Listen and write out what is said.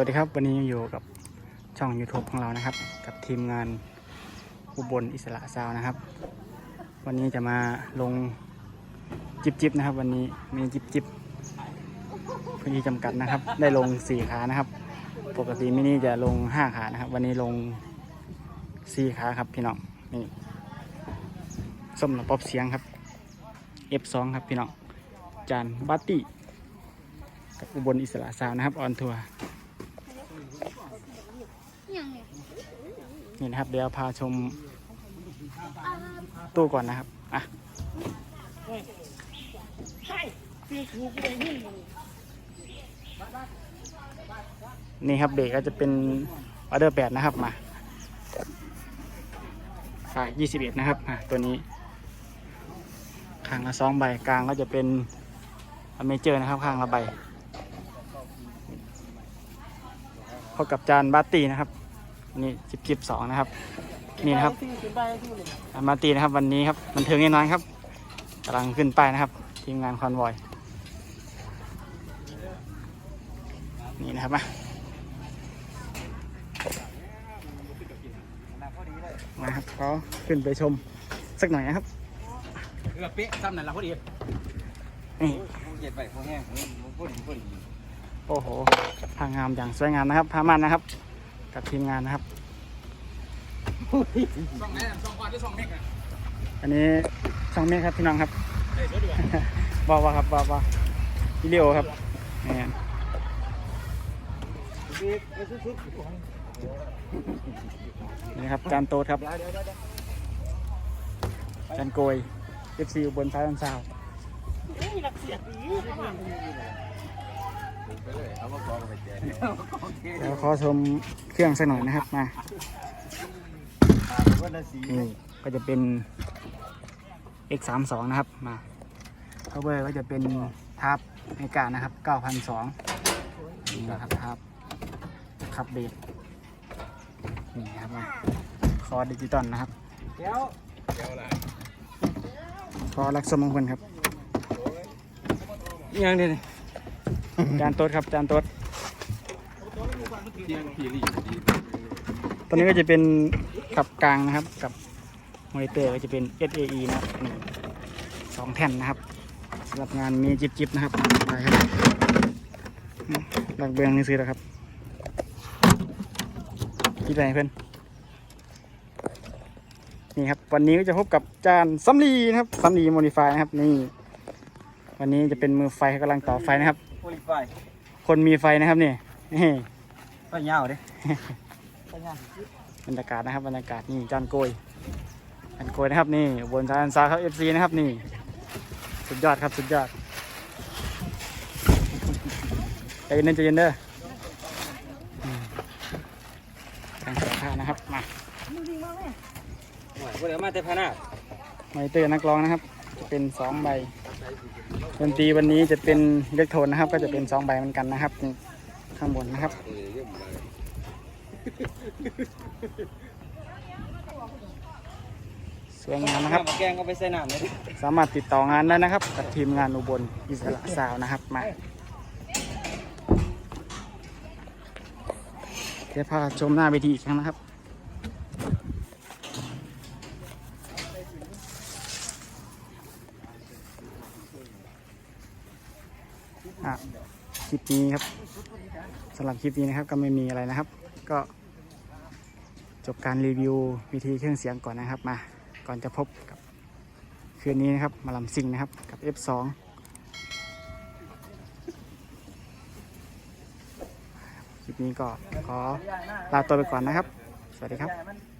วัสดีครับวันนี้อยู่กับช่อง YouTube ของเรานะครับ กับทีมงานอุบลอิสระซาวนะครับ วันนี้จะมาลงจิบจิบนะครับ วันนี้มีจิบจิบพื้นที่จำกัดนะครับ ได้ลงสี่ขานะครับ ปกติมินิจะลงห้าขานะครับ วันนี้ลงสี่ขาครับพี่น้องนี่ส้มระบบเสียงครับ F2 ครับพี่น้องจานบัตตี้กับอุบลอิสระซาวนะครับออนทัวร์ ยังเนี่ยนี่นะครับ เดี๋ยวพาชมตู้ก่อนนะครับอะนี่ครับเบรกก็จะเป็นออเดอร์แปดนะครับมาสายยี่สิบเอ็ดนะครับอะตัวนี้ข้างละสองใบกลางก็จะเป็นอเมเจอร์นะครับ ข้างละใบพบกับจานบัตตี้นะครับ นี่จิบจิบสองนะครับ นี่นะครับอามาตีนะครับวันนี้ครับบันเทิงแน่นอนครับกำลังขึ้นไปายนะครับ ทีมงานคอนวอยนี่นะครับมามาครับขอขึ้นไปชมสักหน่อยนะครับเออเป๊ะซ้ำนั่นละพอดีนี่เจ็ดไปพอแห้งพอดีพอดีโอ้โหพางามอย่างสวยงามนะครับพามันนะครับ กับทีมงานนะครับ สองไหนสองกว่าหรือสองเมกอะอันนี้ช่องเมฆครับพี่น้องครับ เฮ้ยสวยดีว่ะบอกว่าครับบอกว่าวิดีโอครับนี่นี่ครับจานโต๊ดครับเดี๋ยวเดี๋ยวเดี๋ยวจานโกย FC อุบลซ้ายอันซาวเอามากองไปแจก เดี๋ยวขอชมเครื่องสักหน่อยนะครับมาวันละสีนี่ก็จะเป็น X32 นะครับมา cover ก็จะเป็นทับเมกานะครับ 9,002นี่นะครับทับขับเบรกนี่ครับมาคอดิจิตอลนะครับเดี๋ยวเดี๋ยวล่ะคอรักสมมงคลครับยังเดี๋ยว จานโต๊ดครับจานโต๊ดเที่ยงพีรีดีตัวนี้ก็จะเป็นขับกลางนะครับกับมอนิเตอร์ก็จะเป็น SAE นะครับนี่สองแผ่นนะครับสำหรับงานมีจิบจิบนะครับไปครับหลักเบืองนี่ซื้อแล้วครับที่ไหนเพื่อนนี่ครับ วันนี้ก็จะพบกับจานซัมลีนะครับซัมลีโมดิฟายนะครับ นี่ วันนี้จะเป็นมือไฟกำลังต่อไฟนะครับ โพลิไฟคนมีไฟนะครับนี่นี่ไฟยาวดิบรรยากาศนะครับบรรยากาศนี่จานโกยจานโกยนะครับนี่บนซานซาครับเอฟซีนะครับนี่ สุดยอดครับสุดยอดใจเย็นๆใจเย็นเด้ออืมการใส่ผ้านะครับมาว่าเดี๋ยวมาแต่พานาไมเตอร์นักร้องนะครับจะเป็นสองใบ ดนตรีวันนี้จะเป็นอิเล็กโทรนนะครับ ก็จะเป็นสองใบเหมือนกันนะครับนี่ข้างบนนะครับ สวยงามนะครับ แกงก็ไปใส่น้ำเลยสามารถติดต่องานได้นะครับ กับทีมงานอุบลอิสระซาวน์นะครับมาเดี๋ยวพาชมหน้าเวทีอีกครั้งนะครับ อะคลิปนี้ครับสำหรับคลิปนี้นะครับก็ไม่มีอะไรนะครับ ก็จบการรีวิววิธีเครื่องเสียงก่อนนะครับมาก่อนจะพบกับคืนนี้นะครับมาลำซิงนะครับกับ F2 คลิปนี้ก็ขอลาตัวไปก่อนนะครับ สวัสดีครับ